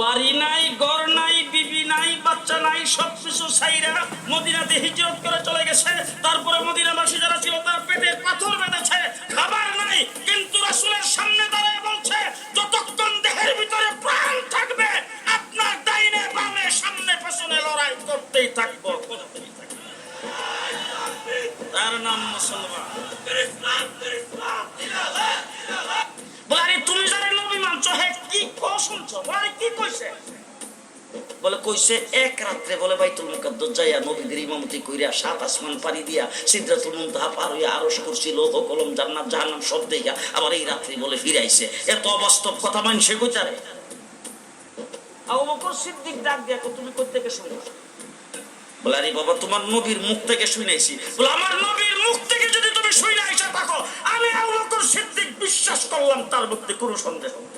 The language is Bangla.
বাড়ি নাই, ঘর নাই, বিবি নাই, বাচ্চা নাই, সবকিছু সাইরা মদিনাতে হিজরত করে চলে গেছে। তারপরে মদিনাবাসী যারা ছিল, তার পেটে পাথর বেঁধেছে, খাবার নাই। কিন্তু রাসূলের সামনে দাঁড়ায় বলছে, যতক্ষণ দেহের ভিতরে প্রাণ থাকবে, আপনার ডাইনে বামে সামনে পেছনে লড়াই করতেই থাকব তার নাম মুসলমান। বলে তুমি যারা নবী মানছো হে কি শুনছো? বলে কইছে এক রাত্রে বলে ভাই তুমি যাইয়া নবীদের ইমামতি কইরা সাত আসমান পানি দিয়া সিদ্ধাতুল মুনতাহা পার হইয়া আরশ করছি লৌহ কলম জান্নাত জাহান্নাম সব দেইয়া আবার এই রাত্রি বলে ফিরাইছে। এত অবাস্তব কথা মানছে কইতারে আবু বকর সিদ্দিক ডাক দিয়া তুমি কই থেকে শুনছো বলে আরে বাবা তোমার নবীর মুখ থেকে শুনাইছি বলে আমার নবীর মুখ থেকে যদি তুমি শুনে আইসা থাকো আমি আবু বকর সিদ্দিক বিশ্বাস করলাম তার মধ্যে কোনো সন্দেহ নেই।